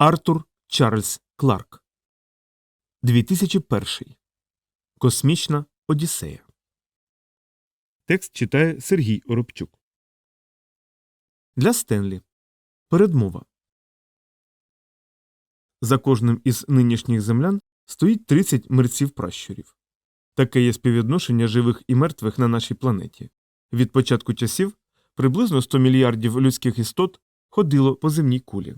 Артур Чарльз Кларк 2001 Космічна Одіссея. Текст читає Сергій Оробчук. Для Стенлі. Передмова. За кожним із нинішніх землян стоїть 30 мерців пращурів. Таке є співвідношення живих і мертвих на нашій планеті. Від початку часів приблизно 100 мільярдів людських істот ходило по земній кулі.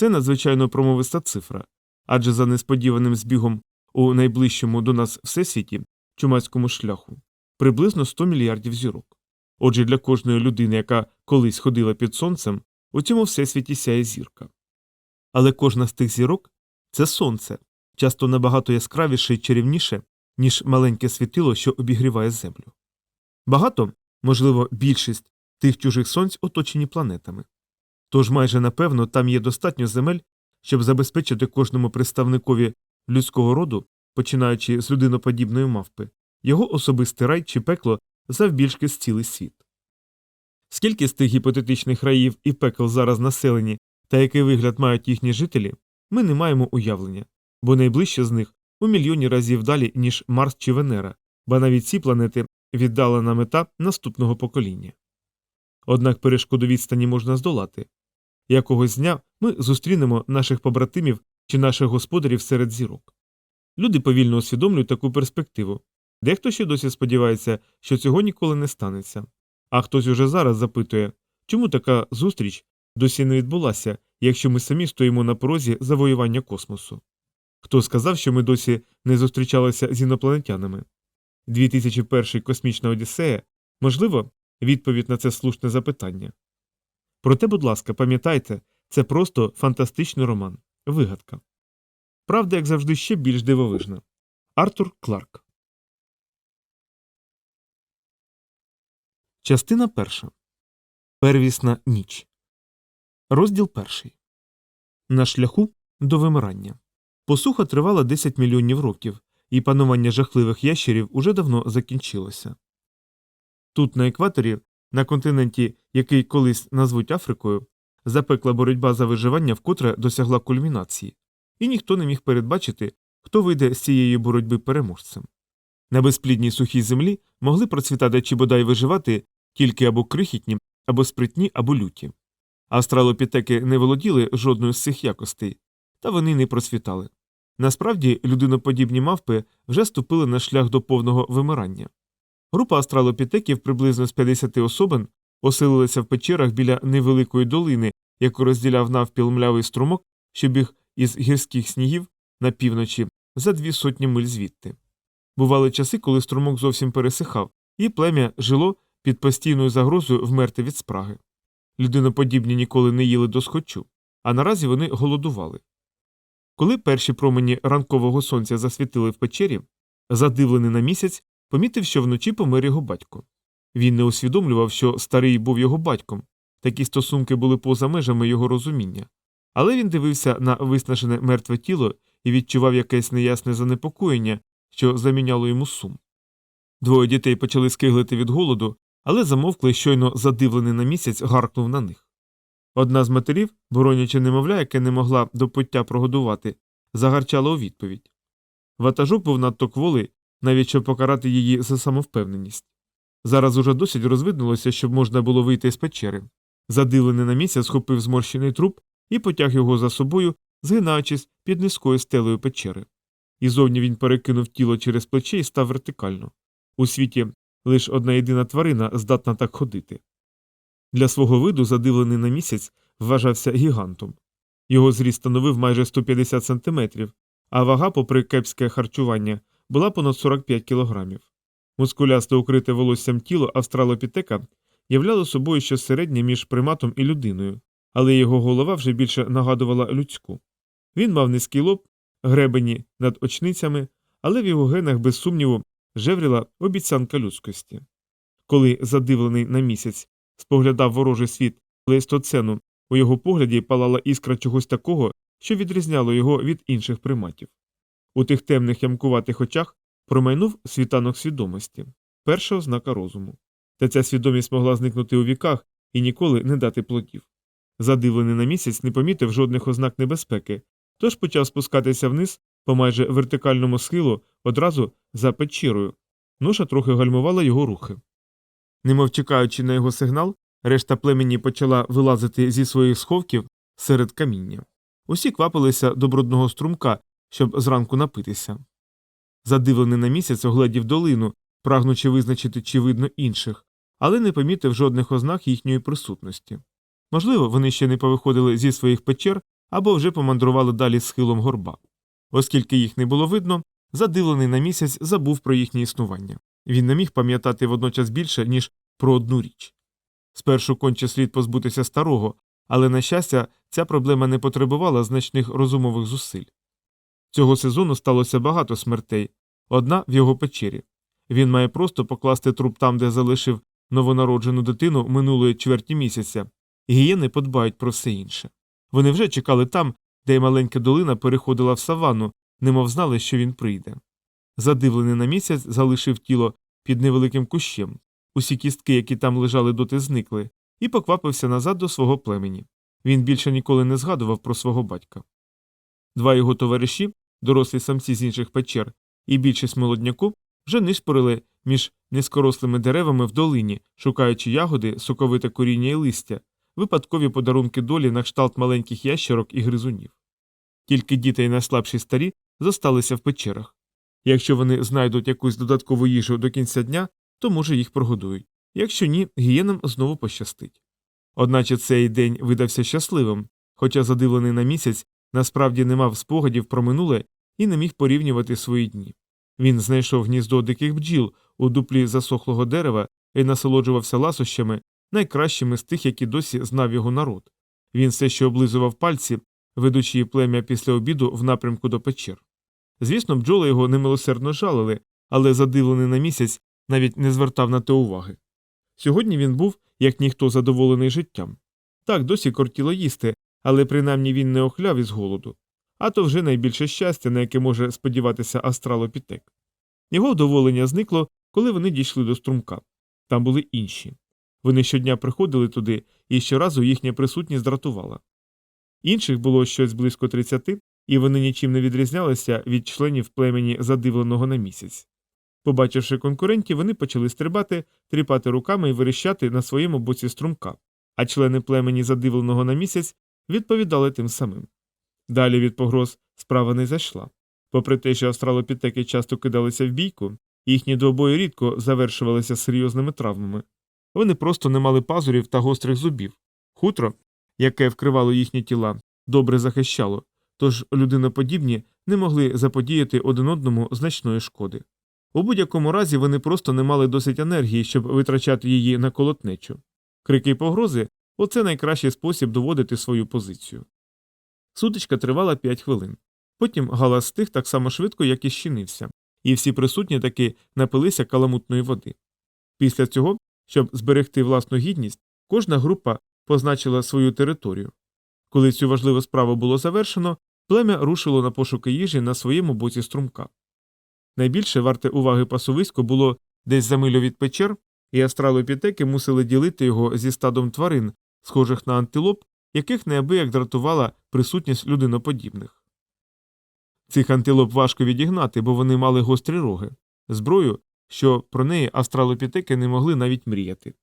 Це надзвичайно промовиста цифра, адже за несподіваним збігом у найближчому до нас всесвіті чумацькому шляху приблизно 100 мільярдів зірок. Отже, для кожної людини, яка колись ходила під сонцем, у цьому всесвіті сяє зірка. Але кожна з тих зірок це сонце, часто набагато яскравіше і чарівніше, ніж маленьке світило, що обігріває землю. Багато, можливо, більшість тих чужих сонць оточені планетами. Тож майже напевно там є достатньо земель, щоб забезпечити кожному представникові людського роду, починаючи з людиноподібної мавпи, його особистий рай чи пекло завбільшки з цілий світ. Скільки з тих гіпотетичних раїв і пекл зараз населені та який вигляд мають їхні жителі, ми не маємо уявлення, бо найближче з них у мільйоні разів далі, ніж Марс чи Венера, бо навіть ці планети віддалена мета наступного покоління. Однак перешкоду відстані можна здолати. Якогось дня ми зустрінемо наших побратимів чи наших господарів серед зірок. Люди повільно усвідомлюють таку перспективу. Дехто ще досі сподівається, що цього ніколи не станеться. А хтось уже зараз запитує, чому така зустріч досі не відбулася, якщо ми самі стоїмо на порозі завоювання космосу. Хто сказав, що ми досі не зустрічалися з інопланетянами? 2001 космічна Одіссея, можливо, відповідь на це слушне запитання. Проте, будь ласка, пам'ятайте, це просто фантастичний роман, вигадка. Правда, як завжди, ще більш дивовижна. Артур Кларк. Частина перша. Первісна ніч. Розділ перший. На шляху до вимирання. Посуха тривала 10 мільйонів років, і панування жахливих ящерів уже давно закінчилося. Тут, на екваторі, на континенті, який колись назвуть Африкою, запекла боротьба за виживання вкотре досягла кульмінації, і ніхто не міг передбачити, хто вийде з цієї боротьби переможцем. На безплідній сухій землі могли процвітати чи бодай виживати тільки або крихітні, або спритні, або люті. Австралопітеки не володіли жодною з цих якостей, та вони не процвітали. Насправді, людиноподібні мавпи вже ступили на шлях до повного вимирання. Група австралопітеків приблизно з 50 особин оселилася в печерах біля невеликої долини, яку розділяв навпіл млявий струмок, що біг із гірських снігів на півночі за дві сотні миль звідти. Бували часи, коли струмок зовсім пересихав, і плем'я жило під постійною загрозою вмерти від спраги. Людиноподібні ніколи не їли досхочу, а наразі вони голодували. Коли перші промені ранкового сонця засвітили в печері, задивлений на місяць, помітив, що вночі помер його батько. Він не усвідомлював, що старий був його батьком, такі стосунки були поза межами його розуміння, але він дивився на виснажене мертве тіло і відчував якесь неясне занепокоєння, що заміняло йому сум. Двоє дітей почали скиглити від голоду, але замовкли, щойно задивлений на місяць, гаркнув на них. Одна з матерів, боронячи немовля, яке не могла до пуття прогодувати, загарчала у відповідь. Ватажок був надто кволий, навіть щоб покарати її за самовпевненість. Зараз уже досить розвиднулося, щоб можна було вийти з печери. Задивлений на місяць схопив зморщений труп і потяг його за собою, згинаючись під низькою стелею печери. І зовні він перекинув тіло через плече і став вертикально. У світі лише одна єдина тварина здатна так ходити. Для свого виду задивлений на місяць вважався гігантом. Його зріст становив майже 150 сантиметрів, а вага, попри кепське харчування, була понад 45 кілограмів. Мускулясте укрите волоссям тіло австралопітека являло собою щось середнє між приматом і людиною, але його голова вже більше нагадувала людську. Він мав низький лоб, гребені над очницями, але в його генах, без сумніву, жевріла обіцянка людськості. Коли задивлений на місяць споглядав ворожий світ плейстоцену, у його погляді палала іскра чогось такого, що відрізняло його від інших приматів. У тих темних ямкуватих очах промайнув світанок свідомості, перша ознака розуму. Та ця свідомість могла зникнути у віках і ніколи не дати плодів. Задивлений на місяць, не помітив жодних ознак небезпеки, тож почав спускатися вниз по майже вертикальному схилу одразу за печірою. Ноша трохи гальмувала його рухи. Немов чекаючи на його сигнал, решта племені почала вилазити зі своїх сховків серед каміння. Усі квапилися до брудного струмка, щоб зранку напитися. Задивлений на місяць огледів долину, прагнучи визначити, чи видно інших, але не помітив жодних ознак їхньої присутності. Можливо, вони ще не повиходили зі своїх печер або вже помандрували далі схилом горба. Оскільки їх не було видно, задивлений на місяць забув про їхнє існування. Він не міг пам'ятати водночас більше, ніж про одну річ. Спершу конче слід позбутися старого, але, на щастя, ця проблема не потребувала значних розумових зусиль. Цього сезону сталося багато смертей, одна в його печері. Він має просто покласти труп там, де залишив новонароджену дитину минулої чверті місяця, гієни подбають про все інше. Вони вже чекали там, де й маленька долина переходила в саванну, немов знали, що він прийде. Задивлений на місяць, залишив тіло під невеликим кущем. Усі кістки, які там лежали доти, зникли, і поквапився назад до свого племені. Він більше ніколи не згадував про свого батька. Два його товариші, дорослі самці з інших печер, і більшість молодняку вже нишпорили між низькорослими деревами в долині, шукаючи ягоди, соковите коріння і листя, випадкові подарунки долі на кшталт маленьких ящерок і гризунів. Тільки діти й найслабші старі зосталися в печерах. Якщо вони знайдуть якусь додаткову їжу до кінця дня, то, може, їх прогодують. Якщо ні, гієнам знову пощастить. Одначе цей день видався щасливим, хоча задивлений на місяць насправді не мав спогадів про минуле і не міг порівнювати свої дні. Він знайшов гніздо диких бджіл у дуплі засохлого дерева і насолоджувався ласощами, найкращими з тих, які досі знав його народ. Він все ще облизував пальці, ведучи її плем'я після обіду в напрямку до печер. Звісно, бджоли його немилосердно жалили, але задивлений на місяць навіть не звертав на те уваги. Сьогодні він був, як ніхто задоволений життям. Так, досі кортіло їсти, але принаймні він не охляв із голоду. А то вже найбільше щастя, на яке може сподіватися астралопітек. Його вдоволення зникло, коли вони дійшли до струмка. Там були інші. Вони щодня приходили туди, і щоразу їхня присутність дратувала. Інших було щось близько 30, і вони нічим не відрізнялися від членів племені задивленого на місяць. Побачивши конкурентів, вони почали стрибати, тріпати руками і верещати на своєму боці струмка, а члени племені задивленого на місяць відповідали тим самим. Далі від погроз справа не зайшла. Попри те, що австралопітеки часто кидалися в бійку, їхні двобої рідко завершувалися серйозними травмами. Вони просто не мали пазурів та гострих зубів. Хутро, яке вкривало їхні тіла, добре захищало, тож людиноподібні не могли заподіяти один одному значної шкоди. У будь-якому разі вони просто не мали досить енергії, щоб витрачати її на колотнечу. Крики погрози оце найкращий спосіб доводити свою позицію. Сутичка тривала 5 хвилин. Потім галас стих так само швидко, як і щинився, і всі присутні таки напилися каламутної води. Після цього, щоб зберегти власну гідність, кожна група позначила свою територію. Коли цю важливу справу було завершено, плем'я рушило на пошуки їжі на своєму боці струмка. Найбільше варте уваги пасовисько було десь за милю від печер, і астралопітеки мусили ділити його зі стадом тварин, схожих на антилоп, яких неабияк дратувала присутність людиноподібних. Цих антилоп важко відігнати, бо вони мали гострі роги, зброю, що про неї астралопітеки не могли навіть мріяти.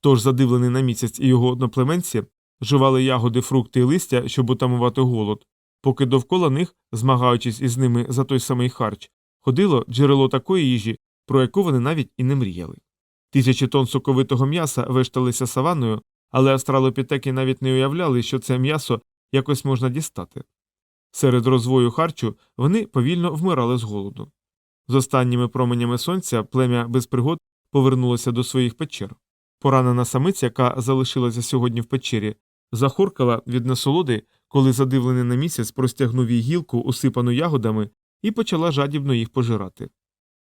Тож, задивлений на місяць і його одноплеменці, жували ягоди, фрукти і листя, щоб утамувати голод, поки довкола них, змагаючись із ними за той самий харч, ходило джерело такої їжі, про яку вони навіть і не мріяли. Тисячі тонн соковитого м'яса вешталися саваною, але астралопітеки навіть не уявляли, що це м'ясо якось можна дістати. Серед розвою харчу вони повільно вмирали з голоду. З останніми променями сонця плем'я без пригод повернулося до своїх печер. Поранена самиця, яка залишилася сьогодні в печері, захоркала від насолоди, коли задивлений на місяць простягнув їй гілку, усипану ягодами, і почала жадібно їх пожирати.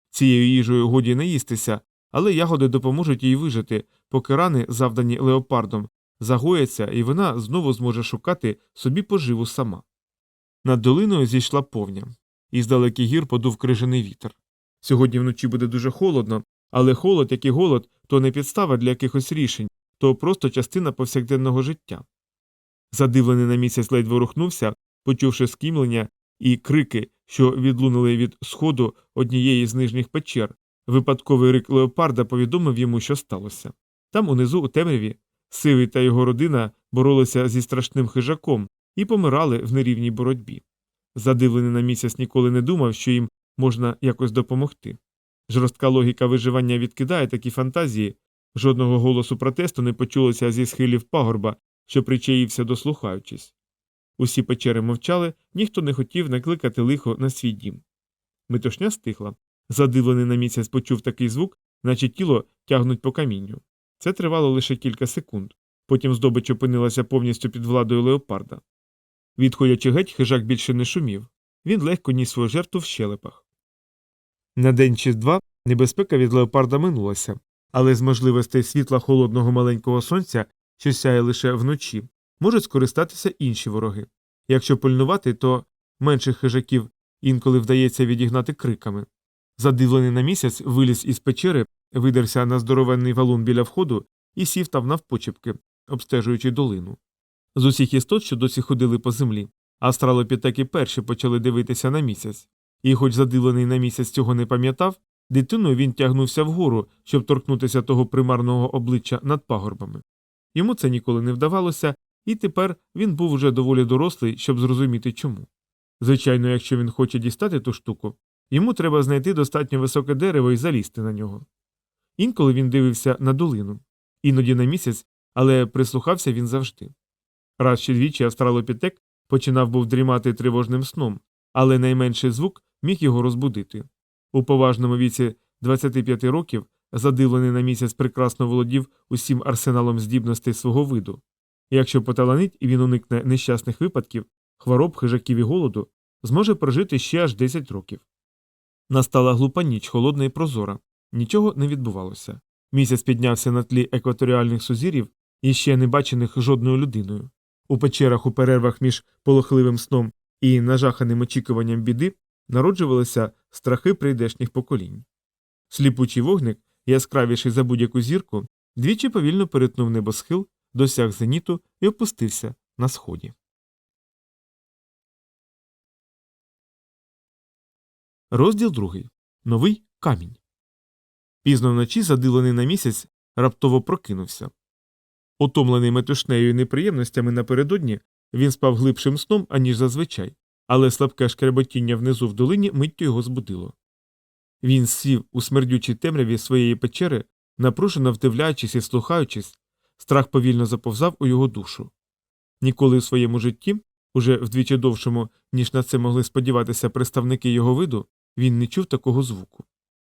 Цією їжею годі не їстися, але ягоди допоможуть їй вижити, поки рани, завдані леопардом, загояться, і вона знову зможе шукати собі поживу сама. Над долиною зійшла повня, і з далеких гір подув крижаний вітер. Сьогодні вночі буде дуже холодно, але холод, як і голод, то не підстава для якихось рішень, то просто частина повсякденного життя. Задивлений на місяць ледь ворухнувся, почувши скімлення і крики, що відлунили від сходу однієї з нижніх печер. Випадковий рик леопарда повідомив йому, що сталося. Там, унизу, у темряві, сивий та його родина боролися зі страшним хижаком і помирали в нерівній боротьбі. Задивлений на місяць ніколи не думав, що їм можна якось допомогти. Жорстка логіка виживання відкидає такі фантазії, жодного голосу протесту не почулося зі схилів пагорба, що причаївся дослухаючись. Усі печери мовчали, ніхто не хотів накликати лихо на свій дім. Метушня стихла. Задивлений на місяць почув такий звук, наче тіло тягнуть по камінню. Це тривало лише кілька секунд. Потім здобич опинилася повністю під владою леопарда. Відходячи геть, хижак більше не шумів. Він легко ніс свою жертву в щелепах. На день чи два небезпека від леопарда минулася, але з можливостей світла холодного маленького сонця, що сяє лише вночі, можуть скористатися інші вороги. Якщо пильнувати, то менших хижаків інколи вдається відігнати криками. Задивлений на місяць, виліз із печери, видерся на здоровенний валун біля входу і сів там навпочепки, обстежуючи долину. З усіх істот, що досі ходили по землі, астралопітеки перші почали дивитися на місяць, і, хоч задивлений на місяць цього не пам'ятав, дитиною він тягнувся вгору, щоб торкнутися того примарного обличчя над пагорбами. Йому це ніколи не вдавалося, і тепер він був уже доволі дорослий, щоб зрозуміти чому. Звичайно, якщо він хоче дістати ту штуку, йому треба знайти достатньо високе дерево і залізти на нього. Інколи він дивився на долину, іноді на місяць, але прислухався він завжди. Раз чи двічі астралопітек починав був дрімати тривожним сном, але найменший звук міг його розбудити. У поважному віці 25 років задивлений на місяць прекрасно володів усім арсеналом здібностей свого виду. Якщо поталанить і він уникне нещасних випадків, хвороб, хижаків і голоду, зможе прожити ще аж 10 років. Настала глупа ніч, холодна і прозора. Нічого не відбувалося. Місяць піднявся на тлі екваторіальних сузір'їв і ще не бачених жодною людиною. У печерах у перервах між полохливим сном і нажаханим очікуванням біди народжувалися страхи прийдешніх поколінь. Сліпучий вогник, яскравіший за будь-яку зірку, двічі повільно перетнув небосхил, досяг зеніту і опустився на сході. Розділ другий. Новий камінь. Пізно вночі, задилений на місяць, раптово прокинувся. Утомлений метушнею і неприємностями напередодні, він спав глибшим сном, аніж зазвичай, але слабке шкреботіння внизу в долині миттю його збудило. Він сів у смердючій темряві своєї печери, напружено вдивляючись і слухаючись, страх повільно заповзав у його душу. Ніколи у своєму житті, уже вдвічі довшому, ніж на це могли сподіватися представники його виду, він не чув такого звуку.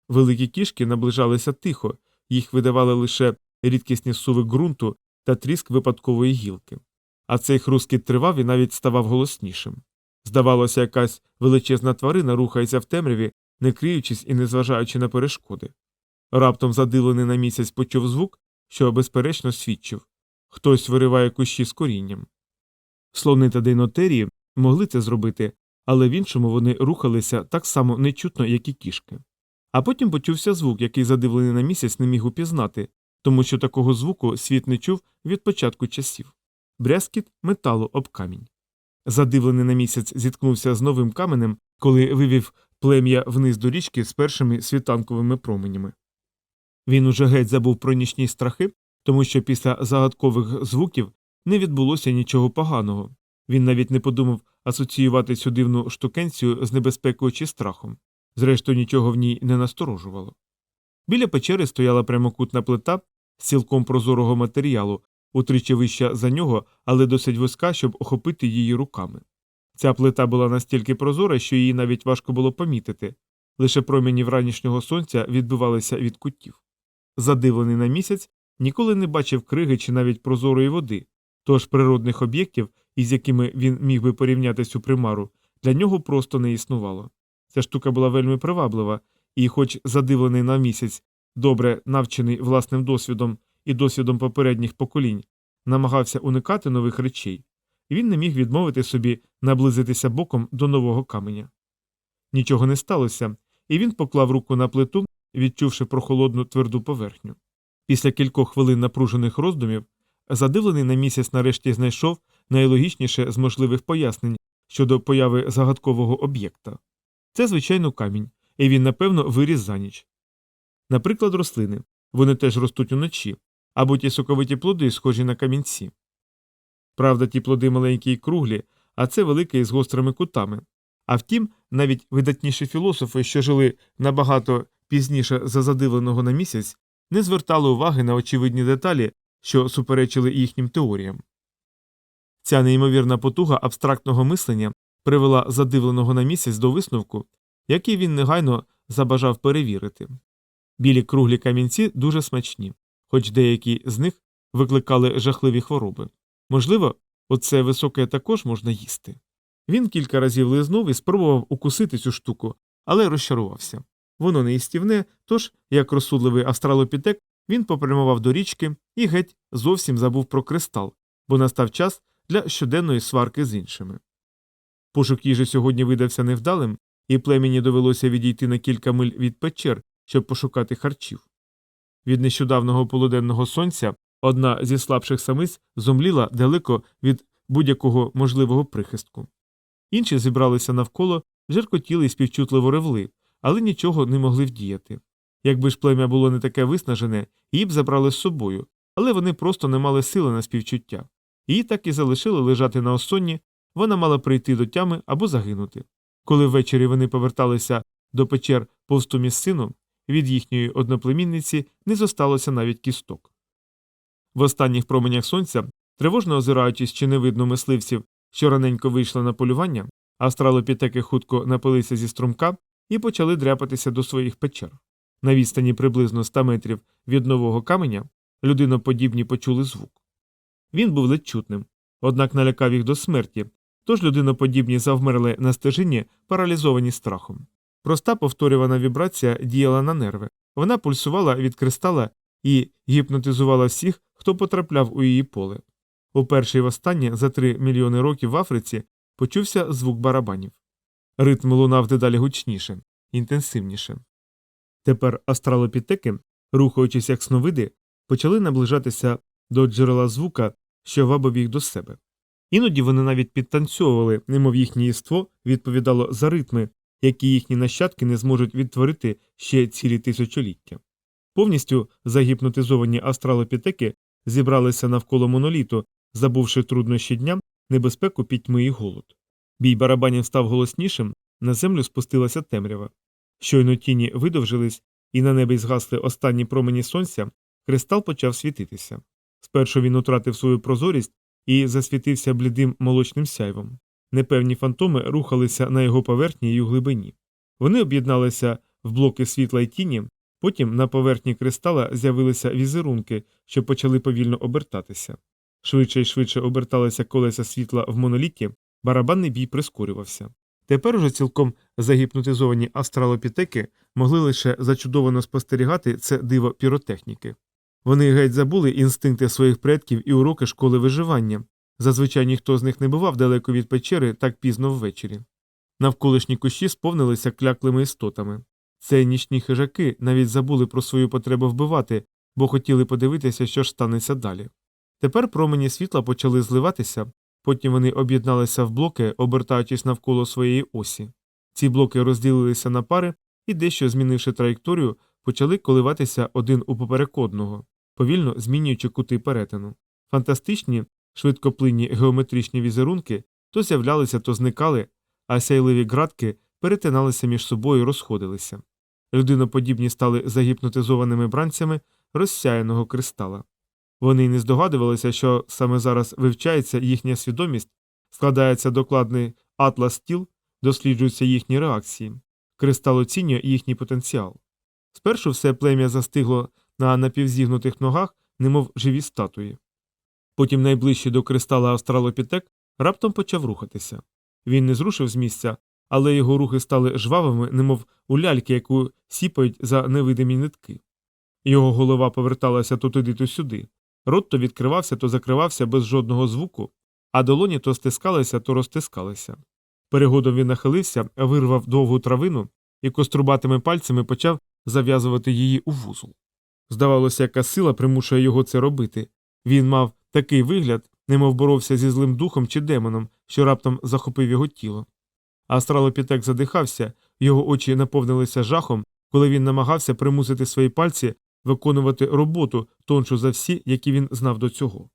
Великі кішки наближалися тихо, їх видавали лише рідкісні суви ґрунту та тріск випадкової гілки. А цей хрускіт тривав і навіть ставав голоснішим. Здавалося, якась величезна тварина рухається в темряві, не криючись і не зважаючи на перешкоди. Раптом задилений на місяць почув звук, що безперечно свідчив хтось вириває кущі з корінням. Слони та дейнотерії могли це зробити, але в іншому вони рухалися так само нечутно, як і кішки. А потім почувся звук, який задивлений на місяць не міг упізнати, тому що такого звуку світ не чув від початку часів брязкіт металу об камінь. Задивлений на місяць зіткнувся з новим каменем, коли вивів плем'я вниз до річки з першими світанковими променями. Він уже геть забув про нічні страхи, тому що після загадкових звуків не відбулося нічого поганого. Він навіть не подумав асоціювати цю дивну штукенцію з небезпекою чи страхом. Зрештою, нічого в ній не насторожувало. Біля печери стояла прямокутна плита з цілком прозорого матеріалу, утричі вища за нього, але досить вузька, щоб охопити її руками. Ця плита була настільки прозора, що її навіть важко було помітити, лише промені вранішнього сонця відбивалися від кутів. Задивлений на місяць, ніколи не бачив криги чи навіть прозорої води, тож природних об'єктів, із якими він міг би порівняти цю примару, для нього просто не існувало. Ця штука була вельми приваблива, і, хоч задивлений на місяць, добре навчений власним досвідом і досвідом попередніх поколінь, намагався уникати нових речей, він не міг відмовити собі наблизитися боком до нового каменя. Нічого не сталося, і він поклав руку на плиту, відчувши прохолодну тверду поверхню. Після кількох хвилин напружених роздумів, задивлений на місяць нарешті знайшов найлогічніше з можливих пояснень щодо появи загадкового об'єкта. Це, звичайно, камінь, і він, напевно, виріс за ніч. Наприклад, рослини вони теж ростуть уночі, або ті соковиті плоди, схожі на камінці. Правда, ті плоди маленькі й круглі, а це великі з гострими кутами. А втім, навіть видатніші філософи, що жили набагато пізніше за задивленого на місяць, не звертали уваги на очевидні деталі, що суперечили їхнім теоріям. Ця неймовірна потуга абстрактного мислення привела задивленого на місяць до висновку, який він негайно забажав перевірити. Білі круглі камінці дуже смачні, хоч деякі з них викликали жахливі хвороби. Можливо, оце високе також можна їсти. Він кілька разів лизнув і спробував укусити цю штуку, але розчарувався. Воно не їстівне, тож, як розсудливий австралопітек, він попрямував до річки і геть зовсім забув про кристал, бо настав час для щоденної сварки з іншими. Пошук їжі сьогодні видався невдалим, і племені довелося відійти на кілька миль від печер, щоб пошукати харчів. Від нещодавного полуденного сонця одна зі слабших самиць зомліла далеко від будь-якого можливого прихистку. Інші зібралися навколо, жеркотіли і співчутливо ревли, але нічого не могли вдіяти. Якби ж плем'я було не таке виснажене, її б забрали з собою, але вони просто не мали сили на співчуття. Її так і залишили лежати на осонні, вона мала прийти до тями або загинути. Коли ввечері вони поверталися до печер повсту сину, від їхньої одноплемінниці не зосталося навіть кісток. В останніх променях сонця, тривожно озираючись, чи не видно мисливців, що раненько вийшли на полювання, австралопітеки хутко напилися зі струмка і почали дряпатися до своїх печер. На відстані приблизно 100 метрів від нового каменя людиноподібні почули звук. Він був ледь чутним, однак налякав їх до смерті, тож людиноподібні завмерли на стежині, паралізовані страхом. Проста повторювана вібрація діяла на нерви. Вона пульсувала від кристала і гіпнотизувала всіх, хто потрапляв у її поле. Уперше і востаннє за три мільйони років в Африці почувся звук барабанів. Ритм лунав дедалі гучніше, інтенсивніше. Тепер астралопітеки, рухаючись як сновиди, почали наближатися до джерела звука, що вабив їх до себе. Іноді вони навіть підтанцьовували, немов їхнє єство відповідало за ритми, які їхні нащадки не зможуть відтворити ще цілі тисячоліття. Повністю загіпнотизовані астралопітеки зібралися навколо моноліту, забувши труднощі дня, небезпеку пітьми і голод. Бій барабанів став голоснішим, на землю спустилася темрява. Щойно тіні видовжились, і на небі згасли останні промені сонця, кристал почав світитися. Спершу він утратив свою прозорість і засвітився блідим молочним сяйвом. Непевні фантоми рухалися на його поверхні й у глибині. Вони об'єдналися в блоки світла й тіні, потім на поверхні кристала з'явилися візерунки, що почали повільно обертатися. Швидше й швидше оберталися колеса світла в моноліті, барабанний бій прискорювався. Тепер уже цілком загіпнотизовані австралопітеки могли лише зачудовано спостерігати це диво піротехніки. Вони геть забули інстинкти своїх предків і уроки школи виживання. Зазвичай ніхто з них не бував далеко від печери так пізно ввечері. Навколишні кущі сповнилися кляклими істотами. Це нічні хижаки навіть забули про свою потребу вбивати, бо хотіли подивитися, що ж станеться далі. Тепер промені світла почали зливатися, потім вони об'єдналися в блоки, обертаючись навколо своєї осі. Ці блоки розділилися на пари і, дещо змінивши траєкторію, почали коливатися один у поперек одного, повільно змінюючи кути перетину. Фантастичні, швидкоплинні геометричні візерунки то з'являлися, то зникали, а сяйливі ґратки перетиналися між собою і розходилися. Людиноподібні стали загіпнотизованими бранцями розсяяного кристала. Вони й не здогадувалися, що саме зараз вивчається їхня свідомість, складається докладний атлас тіл, досліджуються їхні реакції, кристал оцінює їхній потенціал. Спершу все плем'я застигло на напівзігнутих ногах, немов живі статуї. Потім найближчий до кристала австралопітек раптом почав рухатися. Він не зрушив з місця, але його рухи стали жвавими, немов у ляльки, яку сіпають за невидимі нитки. Його голова поверталася то туди, то сюди. Рот то відкривався, то закривався без жодного звуку, а долоні то стискалися, то розтискалися. Перегодом він нахилився, вирвав довгу травину і кострубатими пальцями почав зав'язувати її у вузол. Здавалося, яка сила примушує його це робити. Він мав такий вигляд, немов боровся зі злим духом чи демоном, що раптом захопив його тіло. Астралопітек задихався, його очі наповнилися жахом, коли він намагався примусити свої пальці виконувати роботу тоншу за всі, які він знав до цього.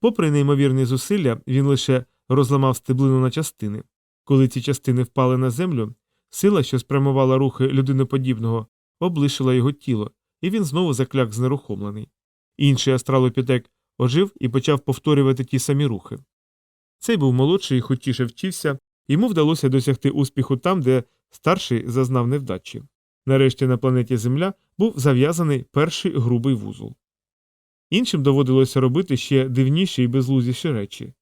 Попри неймовірні зусилля, він лише розламав стеблину на частини. Коли ці частини впали на землю, сила, що спрямувала рухи людиноподібного, облишила його тіло, і він знову закляк знерухомлений. Інший астралопітек ожив і почав повторювати ті самі рухи. Цей був молодший і хотіше вчився, йому вдалося досягти успіху там, де старший зазнав невдачі. Нарешті на планеті Земля був зав'язаний перший грубий вузол. Іншим доводилося робити ще дивніші і безлузіші речі.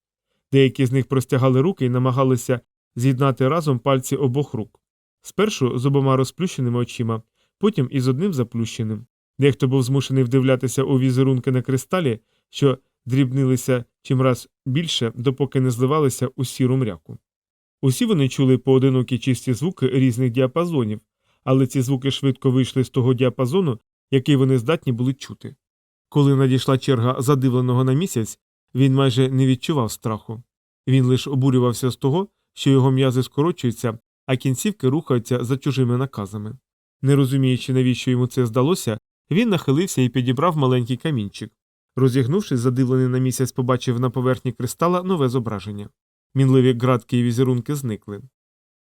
Деякі з них простягали руки і намагалися з'єднати разом пальці обох рук. Спершу з обома розплющеними очима, потім із одним заплющеним. Дехто був змушений вдивлятися у візерунки на кристалі, що дрібнилися чимраз більше, допоки не зливалися у сіру мряку. Усі вони чули поодинокі чисті звуки різних діапазонів, але ці звуки швидко вийшли з того діапазону, який вони здатні були чути. Коли надійшла черга задивленого на місяць, він майже не відчував страху. Він лише обурювався з того, що його м'язи скорочуються, а кінцівки рухаються за чужими наказами. Не розуміючи, навіщо йому це здалося, він нахилився і підібрав маленький камінчик. Розігнувшись, задивлений на місяць, побачив на поверхні кристала нове зображення. Мінливі ґратки і візерунки зникли.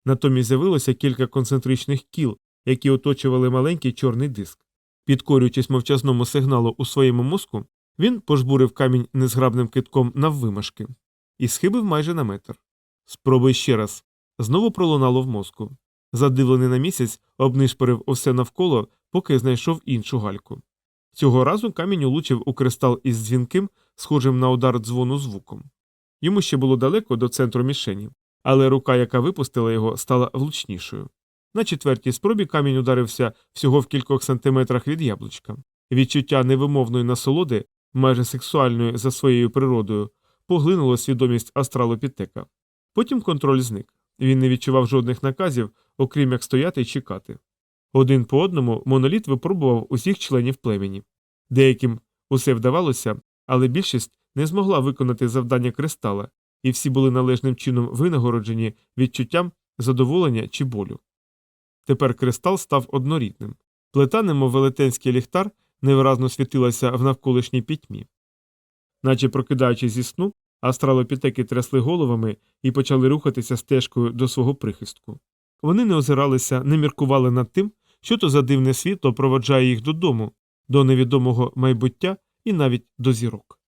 Натомість з'явилося кілька концентричних кіл, які оточували маленький чорний диск. Підкорюючись мовчазному сигналу у своєму мозку, він пожбурив камінь незграбним китком наввимашки і схибив майже на метр. Спробуй ще раз. Знову пролунало в мозку. Задивлений на місяць, обнишпорив усе навколо, поки знайшов іншу гальку. Цього разу камінь улучив у кристал із дзвінким, схожим на удар дзвону звуком. Йому ще було далеко до центру мішені, але рука, яка випустила його, стала влучнішою. На четвертій спробі камінь ударився всього в кількох сантиметрах від яблучка. Відчуття невимовної насолоди, майже сексуальної за своєю природою, поглинуло свідомість астралопітека. Потім контроль зник. Він не відчував жодних наказів, окрім як стояти і чекати. Один по одному моноліт випробував усіх членів племені. Деяким усе вдавалося, але більшість не змогла виконати завдання кристала, і всі були належним чином винагороджені відчуттям задоволення чи болю. Тепер кристал став однорідним. Плита, немов велетенський ліхтар, невиразно світилася в навколишній пітьмі. Наче прокидаючись зі сну, астралопітеки трясли головами і почали рухатися стежкою до свого прихистку. Вони не озиралися, не міркували над тим, що то за дивне світло проводжає їх додому, до невідомого майбуття і навіть до зірок.